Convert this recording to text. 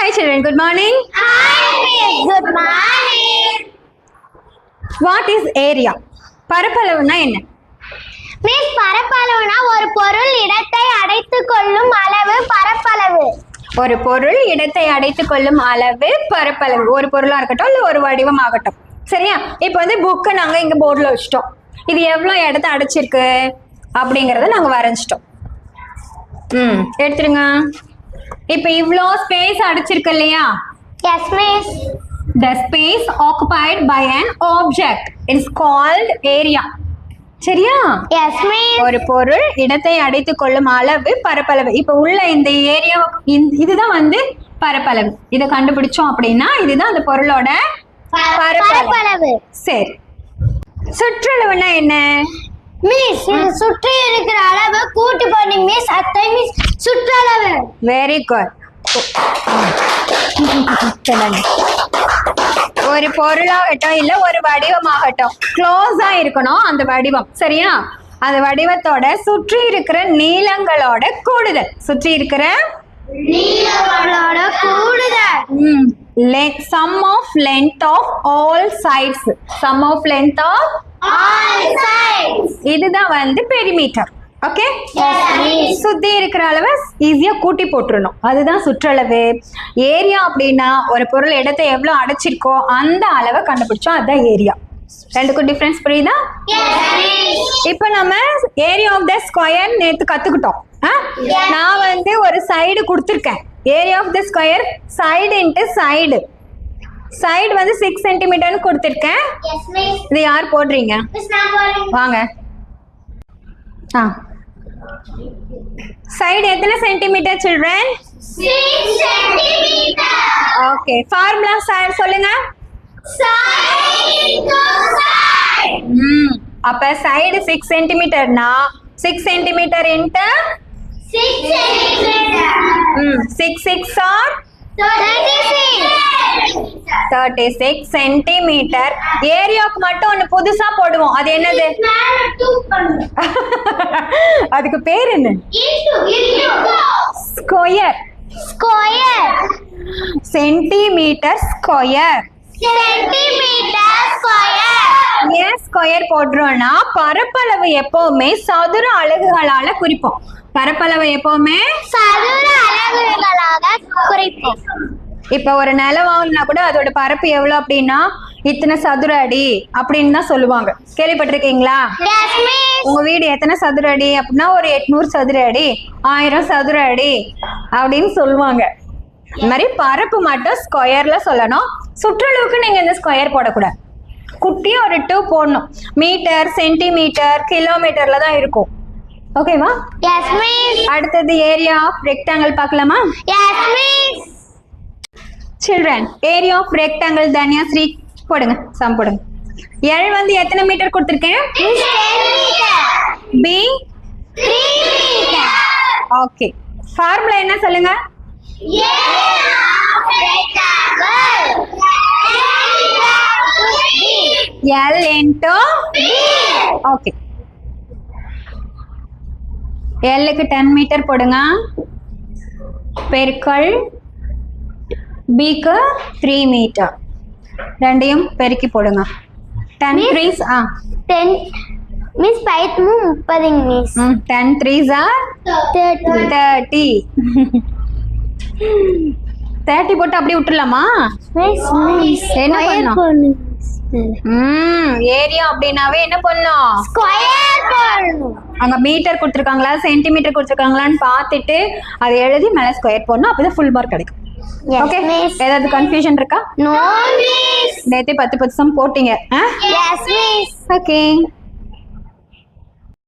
Hi children, good morning. Good morning. What is area? பரப்பளவுனா என்ன? Miss பரப்பளவுனா ஒரு பொருள் இடத்தை அடைத்துக் கொள்ளும் அளவு பரப்பளவு. ஒரு பொருள் இடத்தை அடைத்துக் கொள்ளும் அளவு பரப்பளவு. ஒரு பொருளா இருக்கட்டும் இல்ல ஒரு வடிவம் ஆகட்டும் சரியா? இப்போ வந்து புக்கை நாங்க இங்க போர்டில் வச்சிட்டோம். இது எவ்வளவு இடத்த அடைச்சிருக்கு அப்படிங்கறத நாங்க வரைஞ்சிட்டோம். ம் எடுத்துருங்க இப்போ இவ்வளோ ஸ்பேஸ் அடைச்சிருக்கு இல்லையா? Yes miss the space occupied by an object. Is called area. சரியா? எஸ் மிஸ் ஒரு பொருள் இடத்தை அடைத்துக் கொள்ளும் அளவு பரப்பளவு. இப்ப உள்ள இந்த ஏரியா இதுதான் வந்து பரப்பளவு. இதை கண்டுபிடிச்சோம் அப்படின்னா இதுதான் அந்த பொருளோட பரப்பளவு. சரி. சுற்றளவுனா என்ன? மிஸ் சுற்றி இருக்கிற அளவு கூட்டு பண்ணி மிஸ் அத்தை மிஸ் சுற்றளவு. வெரி குட் ஒரு பொருளாகட்டும் இல்ல ஒரு வடிவமாகட்டும் க்ளோஸா இருக்கணும் அந்த வடிவம் சரியா? அந்த வடிவத்தோட சுற்றி இருக்கிற நீளங்களோட கூடுதல். சுற்றி இருக்கிற நீளங்களோட கூடுதல். Sum of length of all sides sum of length of all sides. இதுதான் வந்து பெரிமீட்டர் ஓகே. சுத்தி இருக்கிற அளவை ஈஸியா கூட்டி போட்டுறணும். அதுதான் சுற்றளவு. ஏரியா அப்படின்னா ஒரு பொருள் இடத்தை எவ்வளவு அடைச்சிருக்கோ அந்த அளவை கண்டுபிடிச்சோம். அதுதான் ஏரியா ரெண்டுக்கும் டிஃபரன்ஸ் புரியுதா? இப்போ நம்ம ஏரியா ஆஃப் த ஸ்கொயர் நேத்து கத்துக்கிட்டோம். ஆ? நான் வந்து ஒரு சைடு கொடுத்துருக்கேன். Area of the square side into side side வந்து சிக்ஸ் சென்டிமீட்டர்னு கொடுத்துருக்கேன். இது யார் போடுறீங்க? வாங்க. ஆ. சைடு எத்தனை centimetre children okay formula sir சொல்லுங்க. ம் அப்ப சைடு சிக்ஸ் சென்டிமீட்டர்னா சிக்ஸ் சென்டிமீட்டர் இன்ட்டு 6 centimeter ம் six six or thirty six centimetre ஏரியாவுக்கு மட்டும் ஒன்று புதுசா போடுவோம். அது என்னது? மேல 2 பண்ணு அதுக்கு பேர் என்ன? Square square. சென்டிமீட்டர் ஸ்கொயர் ஏன் ஸ்கொயர் போடுறோம்னா பரப்பளவு எப்பவுமே சதுர அலகுகளால குறிப்போம். பரப்பளவு எப்பவுமே? சதுர அலகுகளாக குறிப்போம். இப்ப ஒரு நிலம் வாங்கினா கூட அதோட பரப்பு எவ்வளவு அப்படின்னா இத்தனை சதுர அடி அப்படின்னு தான் சொல்லுவாங்க. கேள்விப்பட்டிருக்கீங்களா? உங்க வீடு எத்தனை சதுர அடி அப்படின்னா ஒரு எட்நூறு சதுர அடி ஆயிரம் சதுர அடி அப்படின்னு சொல்லுவாங்க. இந்த மாதிரி பரப்பு மட்டும் ஸ்கொயர்ல சொல்லணும். சுற்றளவுக்கு நீங்க இந்த ஸ்கொயர் போடக்கூடாது. குட்டியா ஒரு டூ போடணும். மீட்டர் சென்டிமீட்டர் கிலோமீட்டர்ல தான் இருக்கும். ஓகேவா அடுத்தது ஏரியா ஆஃப் ரெக்டாங்கிள் பார்க்கலாமா? சில்ட்ரன் ஏரியா ஆஃப் ரெக்டாங்கிள் தனியா ஸ்ரீ போடுங்க சம் போடுங்க. எல் வந்து எத்தனை மீட்டர் கொடுத்துருக்கேன்? பி ஓகே ஃபார்முலா என்ன சொல்லுங்க? எல் இன்டோ ஓகே எல்லுக்கு டென் மீட்டர் போடுங்க. பெருக்கள் பிக்கு த்ரீ மீட்டர் ரெண்டையும் பெருக்கி போடுங்க. டென் த்ரீஸ் ஆ? 10 மிஸ் பைத்துமு முப்பதுங்க மிஸ் ம் ten threes or thirty thirty thirty போட்டு அப்படியே விட்டுலாமா என்ன பண்ணணும்? ம் ஏரியா அப்படின்னாவே என்ன பண்ணணும்? ஸ்கொயர் போடணும். அங்க மீட்டர் கொடுத்துருக்காங்களா சென்டிமீட்டர் கொடுத்துருக்காங்களான்னு பார்த்துட்டு அதை எழுதி மேலே ஸ்கொயர் போடணும். அப்பதான் ஃபுல் மார்க் கிடைக்கும். ஓகே. ஏதாவது கன்ஃபியூஷன் இருக்கா? நோ மிஸ் நேத்தே பத்து பத்து சம் போட்டீங்க. ஓகே